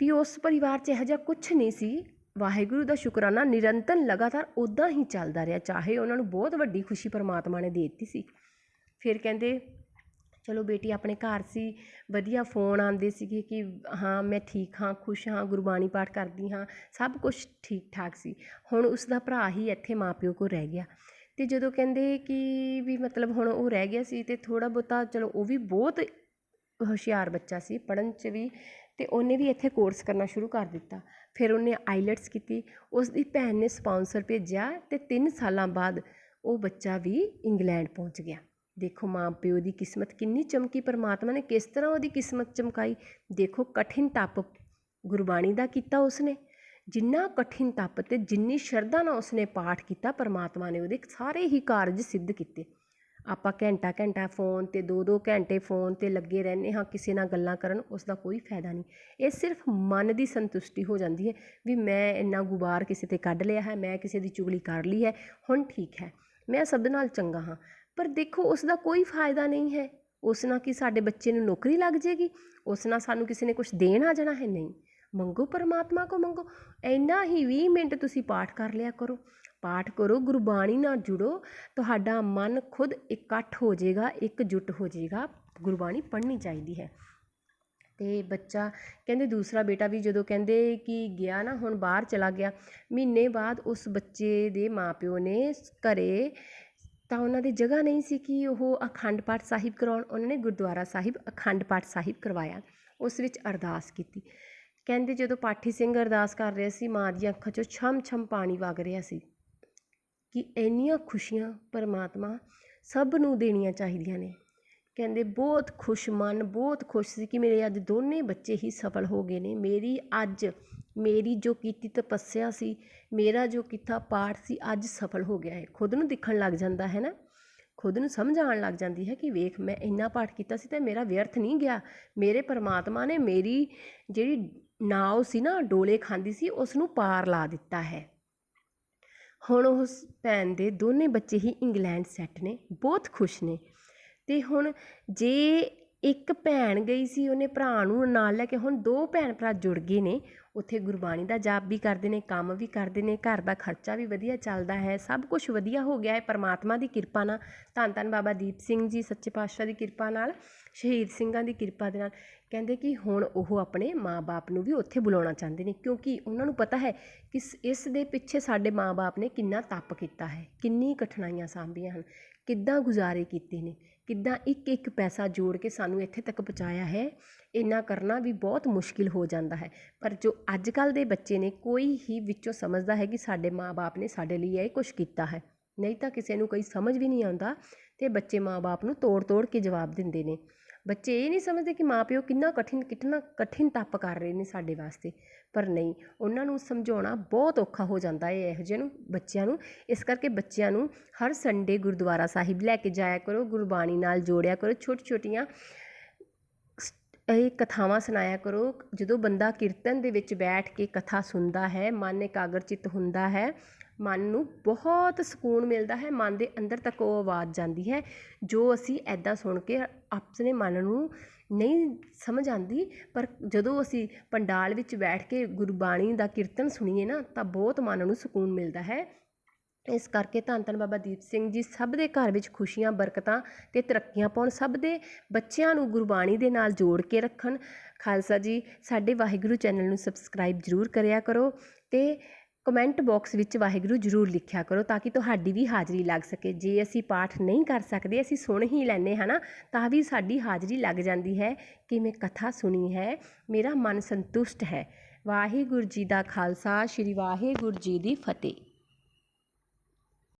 ਵੀ ਉਸ ਪਰਿਵਾਰ 'ਚ ਇਹੋ ਜਿਹਾ ਕੁਝ ਨਹੀਂ ਸੀ। ਵਾਹਿਗੁਰੂ ਦਾ ਸ਼ੁਕਰਾਨਾ ਨਿਰੰਤਰ ਲਗਾਤਾਰ ਉਦਾਂ ਹੀ ਚੱਲਦਾ ਰਿਹਾ, ਚਾਹੇ ਉਹਨਾਂ ਨੂੰ ਬਹੁਤ ਵੱਡੀ ਖੁਸ਼ੀ ਪਰਮਾਤਮਾ ਨੇ ਦੇ ਦਿੱਤੀ ਸੀ। ਫਿਰ ਕਹਿੰਦੇ ਚਲੋ ਬੇਟੀ ਆਪਣੇ ਘਰ ਸੀ, ਵਧੀਆ ਫੋਨ ਆਉਂਦੇ ਸੀਗੇ ਕਿ ਹਾਂ ਮੈਂ ਠੀਕ ਹਾਂ, ਖੁਸ਼ ਹਾਂ, ਗੁਰਬਾਣੀ ਪਾਠ ਕਰਦੀ ਹਾਂ, ਸਭ ਕੁਛ ਠੀਕ ਠਾਕ ਸੀ। ਹੁਣ ਉਸਦਾ ਭਰਾ ਹੀ ਇੱਥੇ ਮਾਂ ਪਿਓ ਕੋਲ ਰਹਿ ਗਿਆ। ਅਤੇ ਜਦੋਂ ਕਹਿੰਦੇ ਕਿ ਵੀ ਮਤਲਬ ਹੁਣ ਉਹ ਰਹਿ ਗਿਆ ਸੀ ਅਤੇ ਥੋੜ੍ਹਾ ਬਹੁਤਾ ਚਲੋ ਉਹ ਵੀ ਬਹੁਤ ਹੁਸ਼ਿਆਰ ਬੱਚਾ ਸੀ, ਪੜ੍ਹਨ 'ਚ ਵੀ ਅਤੇ ਉਹਨੇ ਵੀ ਇੱਥੇ ਕੋਰਸ ਕਰਨਾ ਸ਼ੁਰੂ ਕਰ ਦਿੱਤਾ। ਫਿਰ ਉਹਨੇ ਆਈਲੈਟਸ ਕੀਤੀ ਉਸ ਦੀ ਭੈਣ ਨੇ ਸਪਾਂਸਰ ਭੇਜਿਆ ਅਤੇ ਤਿੰਨ ਸਾਲਾਂ ਬਾਅਦ ਉਹ ਬੱਚਾ ਵੀ ਇੰਗਲੈਂਡ ਪਹੁੰਚ ਗਿਆ। ਦੇਖੋ ਮਾਂ ਪਿਓ ਦੀ ਕਿਸਮਤ ਕਿੰਨੀ ਚਮਕੀ, ਪਰਮਾਤਮਾ ਨੇ ਕਿਸ ਤਰ੍ਹਾਂ ਉਹਦੀ ਕਿਸਮਤ ਚਮਕਾਈ। ਦੇਖੋ ਕਠਿਨ ਤਪ ਗੁਰਬਾਣੀ ਦਾ ਕੀਤਾ ਉਸਨੇ। ਜਿੰਨਾ ਕਠਿਨ ਤਪ ਤੇ ਜਿੰਨੀ ਸ਼ਰਧਾ ਨਾਲ ਉਸਨੇ ਪਾਠ ਕੀਤਾ, ਪਰਮਾਤਮਾ ਨੇ ਉਹਦੇ ਸਾਰੇ ਹੀ ਕਾਰਜ ਸਿੱਧ ਕੀਤੇ। ਆਪਾਂ ਘੰਟਾ ਘੰਟਾ ਫੋਨ ਤੇ ਦੋ ਦੋ ਘੰਟੇ ਫੋਨ ਤੇ ਲੱਗੇ ਰਹਿੰਦੇ ਹਾਂ ਕਿਸੇ ਨਾਲ ਗੱਲਾਂ ਕਰਨ ਉਸ ਦਾ ਕੋਈ ਫਾਇਦਾ ਨਹੀਂ। ਇਹ ਸਿਰਫ ਮਨ ਦੀ ਸੰਤੁਸ਼ਟੀ ਹੋ ਜਾਂਦੀ ਹੈ ਵੀ ਮੈਂ ਇੰਨਾ ਗੁਬਾਰ ਕਿਸੇ ਤੇ ਕੱਢ ਲਿਆ ਹੈ, ਮੈਂ ਕਿਸੇ ਦੀ ਚੁਗਲੀ ਕਰ ਲਈ ਹੈ। ਹੁਣ ਠੀਕ ਹੈ, ਮੈਂ ਸਭ ਨਾਲ ਚੰਗਾ ਹਾਂ। ਪਰ ਦੇਖੋ, ਉਸ ਦਾ ਕੋਈ ਫਾਇਦਾ ਨਹੀਂ ਹੈ। ਉਸ ਨਾਲ ਕਿ ਸਾਡੇ ਬੱਚੇ ਨੂੰ ਨੌਕਰੀ ਲੱਗ ਜੇਗੀ ਉਸ ਨਾਲ ਸਾਨੂੰ ਕਿਸੇ ਨੇ ਕੁਝ ਦੇਣ ਆ ਜਾਣਾ ਹੈ? ਨਹੀਂ। ਮੰਗੋ ਪਰਮਾਤਮਾ ਕੋ ਮੰਗੋ। ਇੰਨਾ ਹੀ 20 ਮਿੰਟ ਤੁਸੀਂ ਪਾਠ ਕਰ ਲਿਆ ਕਰੋ। ਪਾਠ ਕਰੋ, ਗੁਰਬਾਣੀ ਨਾਲ ਜੁੜੋ। ਤੁਹਾਡਾ ਮਨ ਖੁਦ ਇਕੱਠ ਹੋ ਜਾਏਗਾ, ਇਕਜੁੱਟ ਹੋ ਜਾਏਗਾ। ਗੁਰਬਾਣੀ ਪੜ੍ਹਨੀ ਚਾਹੀਦੀ ਹੈ। ਅਤੇ ਬੱਚਾ ਕਹਿੰਦੇ, ਦੂਸਰਾ ਬੇਟਾ ਵੀ ਜਦੋਂ ਕਹਿੰਦੇ ਕਿ ਗਿਆ ਨਾ, ਹੁਣ ਬਾਹਰ ਚਲਾ ਗਿਆ, ਮਹੀਨੇ ਬਾਅਦ ਉਸ ਬੱਚੇ ਦੇ ਮਾਪਿਓ ਨੇ ਘਰੇ ਤਾਂ ਉਹਨਾਂ ਦੀ ਜਗ੍ਹਾ ਨਹੀਂ ਸੀ ਕਿ ਉਹ ਅਖੰਡ ਪਾਠ ਸਾਹਿਬ ਕਰਵਾਉਣ ਉਹਨਾਂ ਨੇ ਗੁਰਦੁਆਰਾ ਸਾਹਿਬ ਅਖੰਡ ਪਾਠ ਸਾਹਿਬ ਕਰਵਾਇਆ। ਉਸ ਵਿੱਚ ਅਰਦਾਸ ਕੀਤੀ। ਕਹਿੰਦੇ ਜਦੋਂ ਪਾਠੀ ਸਿੰਘ ਅਰਦਾਸ ਕਰ ਰਿਹਾ ਸੀ, ਮਾਂ ਦੀਆਂ ਅੱਖਾਂ 'ਚੋਂ ਛਮ ਛਮ ਪਾਣੀ ਵਗ ਰਿਹਾ ਸੀ ਕਿ ਇੰਨੀਆਂ ਖੁਸ਼ੀਆਂ ਪਰਮਾਤਮਾ ਸਭ ਨੂੰ ਦੇਣੀਆਂ ਚਾਹੀਦੀਆਂ ਨੇ। ਕਹਿੰਦੇ ਬਹੁਤ ਖੁਸ਼ ਮਨ, ਬਹੁਤ ਖੁਸ਼ ਸੀ ਕਿ ਮੇਰੇ ਅੱਜ ਦੋਨੇ ਬੱਚੇ ਹੀ ਸਫਲ ਹੋ ਗਏ ਨੇ। ਮੇਰੀ ਅੱਜ ਮੇਰੀ ਜੋ ਕੀਤੀ ਤਪੱਸਿਆ ਸੀ, ਮੇਰਾ ਜੋ ਕੀਤਾ ਪਾਠ ਸੀ, ਅੱਜ ਸਫਲ ਹੋ ਗਿਆ ਹੈ। ਖੁਦ ਨੂੰ ਦਿਖਣ ਲੱਗ ਜਾਂਦਾ ਹੈ ਨਾ? ਖੁਦ ਨੂੰ ਸਮਝ ਆਉਣ ਲੱਗ ਜਾਂਦੀ ਹੈ ਕਿ ਵੇਖ, ਮੈਂ ਇੰਨਾ ਪਾਠ ਕੀਤਾ ਸੀ ਤੇ ਮੇਰਾ ਵਿਅਰਥ ਨਹੀਂ ਗਿਆ। ਮੇਰੇ ਪਰਮਾਤਮਾ ਨੇ ਮੇਰੀ ਜਿਹੜੀ ਨਾਉ ਸੀ ਨਾ, ਡੋਲੇ ਖਾਂਦੀ ਸੀ ਉਸ ਨੂੰ ਪਾਰ ਲਾ ਦਿੱਤਾ ਹੈ। ਹੁਣ ਉਸ ਭੈਣ ਦੇ ਦੋਨੇ ਬੱਚੇ ਹੀ ਇੰਗਲੈਂਡ ਸੈੱਟ ਨੇ, ਬਹੁਤ ਖੁਸ਼ ਨੇ। ਤੇ ਹੁਣ ਜੇ ਇੱਕ ਭੈਣ ਗਈ ਸੀ, ਉਹਨੇ ਭਰਾ ਨੂੰ ਨਾਲ ਲੈ ਕੇ, ਹੁਣ ਦੋ ਭੈਣ ਭਰਾ ਜੁੜ ਗਏ ਨੇ ਉੱਥੇ ਗੁਰਬਾਣੀ ਦਾ ਜਾਪ ਵੀ ਕਰਦੇ ਨੇ, ਕੰਮ ਵੀ ਕਰਦੇ ਨੇ, ਘਰ ਦਾ ਖਰਚਾ ਵੀ ਵਧੀਆ ਚੱਲਦਾ ਹੈ, ਸਭ ਕੁਛ ਵਧੀਆ ਹੋ ਗਿਆ ਹੈ, ਪਰਮਾਤਮਾ ਦੀ ਕਿਰਪਾ ਨਾਲ। ਧੰਨ ਧੰਨ ਬਾਬਾ ਦੀਪ ਸਿੰਘ ਜੀ, ਸੱਚੇ ਪਾਤਸ਼ਾਹ ਦੀ ਕਿਰਪਾ ਨਾਲ, ਸ਼ਹੀਦ ਸਿੰਘਾਂ ਦੀ ਕਿਰਪਾ ਦੇ ਨਾਲ। ਕਹਿੰਦੇ ਕਿ ਹੁਣ ਉਹ ਆਪਣੇ ਮਾਂ ਬਾਪ ਨੂੰ ਵੀ ਉੱਥੇ ਬੁਲਾਉਣਾ ਚਾਹੁੰਦੇ ਨੇ, ਕਿਉਂਕਿ ਉਹਨਾਂ ਨੂੰ ਪਤਾ ਹੈ ਕਿ ਇਸ- ਦੇ ਪਿੱਛੇ ਸਾਡੇ ਮਾਂ ਬਾਪ ਨੇ ਕਿੰਨਾ ਤਪ ਕੀਤਾ ਹੈ, ਕਿੰਨੀ ਕਠਿਨਾਈਆਂ ਸਾਂਭੀਆਂ ਹਨ, ਕਿੱਦਾਂ ਗੁਜ਼ਾਰੇ ਕੀਤੇ ਨੇ। ਕਿੱਦਾਂ ਇੱਕ ਇੱਕ ਪੈਸਾ ਜੋੜ ਕੇ ਸਾਨੂੰ ਇੱਥੇ ਤੱਕ ਪਹੁੰਚਾਇਆ ਹੈ, ਇੰਨਾ ਕਰਨਾ ਵੀ ਬਹੁਤ ਮੁਸ਼ਕਿਲ ਹੋ ਜਾਂਦਾ ਹੈ। ਪਰ ਜੋ ਅੱਜ ਕੱਲ੍ਹ ਦੇ ਬੱਚੇ ਨੇ, ਕੋਈ ਹੀ ਵਿੱਚੋਂ ਸਮਝਦਾ ਹੈ ਕਿ ਸਾਡੇ ਮਾਪੇ ਨੇ ਸਾਡੇ ਲਈ ਇਹ ਕੁਝ ਕੀਤਾ ਹੈ। ਨਹੀਂ ਤਾਂ ਕਿਸੇ ਨੂੰ ਕੋਈ ਸਮਝ ਵੀ ਨਹੀਂ ਆਉਂਦਾ ਅਤੇ ਬੱਚੇ ਮਾਪੇ ਨੂੰ ਤੋੜ ਤੋੜ ਕੇ ਜਵਾਬ ਦਿੰਦੇ ਨੇ। ਬੱਚੇ ਇਹ ਨਹੀਂ ਸਮਝਦੇ ਕਿ ਮਾਂ ਪਿਓ ਕਿੰਨਾ ਕਠਿਨ ਕਿੰਨਾ ਕਠਿਨ ਤੱਪ ਕਰ ਰਹੇ ਨੇ ਸਾਡੇ ਵਾਸਤੇ। ਪਰ ਨਹੀਂ, ਉਹਨਾਂ ਨੂੰ ਸਮਝਾਉਣਾ ਬਹੁਤ ਔਖਾ ਹੋ ਜਾਂਦਾ ਹੈ ਇਹੋ ਜਿਹੇ ਨੂੰ, ਬੱਚਿਆਂ ਨੂੰ। ਇਸ ਕਰਕੇ ਬੱਚਿਆਂ ਨੂੰ ਹਰ ਸੰਡੇ ਗੁਰਦੁਆਰਾ ਸਾਹਿਬ ਲੈ ਕੇ ਜਾਇਆ ਕਰੋ, ਗੁਰਬਾਣੀ ਨਾਲ ਜੋੜਿਆ ਕਰੋ ਛੋਟੀ ਛੋਟੀਆਂ ਇਹ ਕਥਾਵਾਂ ਸੁਣਾਇਆ ਕਰੋ। ਜਦੋਂ ਬੰਦਾ ਕੀਰਤਨ ਦੇ ਵਿੱਚ ਬੈਠ ਕੇ ਕਥਾ ਸੁਣਦਾ ਹੈ, ਮਨ ਇਕਾਗਰਚਿਤ ਹੁੰਦਾ ਹੈ, ਮਨ ਨੂੰ ਬਹੁਤ ਸਕੂਨ ਮਿਲਦਾ ਹੈ, ਮਨ ਦੇ ਅੰਦਰ ਤੱਕ ਉਹ ਆਵਾਜ਼ ਜਾਂਦੀ ਹੈ। ਜੋ ਅਸੀਂ ਐਦਾਂ ਸੁਣ ਕੇ ਆਪਣੇ ਮਨ ਨੂੰ ਨਹੀਂ ਸਮਝ ਆਉਂਦੀ, ਪਰ ਜਦੋਂ ਅਸੀਂ ਪੰਡਾਲ ਵਿੱਚ ਬੈਠ ਕੇ ਗੁਰਬਾਣੀ ਦਾ ਕੀਰਤਨ ਸੁਣੀਏ ਨਾ, ਤਾਂ ਬਹੁਤ ਮਨ ਨੂੰ ਸਕੂਨ ਮਿਲਦਾ ਹੈ। ਇਸ ਕਰਕੇ ਧੰਨ ਧੰਨ ਬਾਬਾ ਦੀਪ ਸਿੰਘ ਜੀ ਸਭ ਦੇ ਘਰ ਵਿੱਚ ਖੁਸ਼ੀਆਂ, ਬਰਕਤਾਂ ਅਤੇ ਤਰੱਕੀਆਂ ਪਾਉਣ, ਸਭ ਦੇ ਬੱਚਿਆਂ ਨੂੰ ਗੁਰਬਾਣੀ ਦੇ ਨਾਲ ਜੋੜ ਕੇ ਰੱਖਣ। ਖਾਲਸਾ ਜੀ, ਸਾਡੇ ਵਾਹਿਗੁਰੂ ਚੈਨਲ ਨੂੰ ਸਬਸਕ੍ਰਾਈਬ ਜ਼ਰੂਰ ਕਰਿਆ ਕਰੋ ਅਤੇ ਕਮੈਂਟ ਬਾਕਸ ਵਿੱਚ ਵਾਹਿਗੁਰੂ ਜ਼ਰੂਰ ਲਿਖਿਆ ਕਰੋ ਤਾਂ ਕਿ ਤੁਹਾਡੀ ਵੀ ਹਾਜ਼ਰੀ ਲੱਗ ਸਕੇ। ਜੇ ਅਸੀਂ ਪਾਠ ਨਹੀਂ ਕਰ ਸਕਦੇ, ਅਸੀਂ ਸੁਣ ਹੀ ਲੈਂਦੇ ਹਾਂ ਨਾ, ਤਾਂ ਵੀ ਸਾਡੀ ਹਾਜ਼ਰੀ ਲੱਗ ਜਾਂਦੀ ਹੈ। ਕਿ ਮੈਂ ਕਥਾ ਸੁਣੀ ਹੈ? ਮੇਰਾ ਮਨ ਸੰਤੁਸ਼ਟ ਹੈ। ਵਾਹਿਗੁਰੂ ਜੀ ਦਾ ਖਾਲਸਾ, ਸ੍ਰੀ ਵਾਹਿਗੁਰੂ ਜੀ ਦੀ ਫਤਿਹ।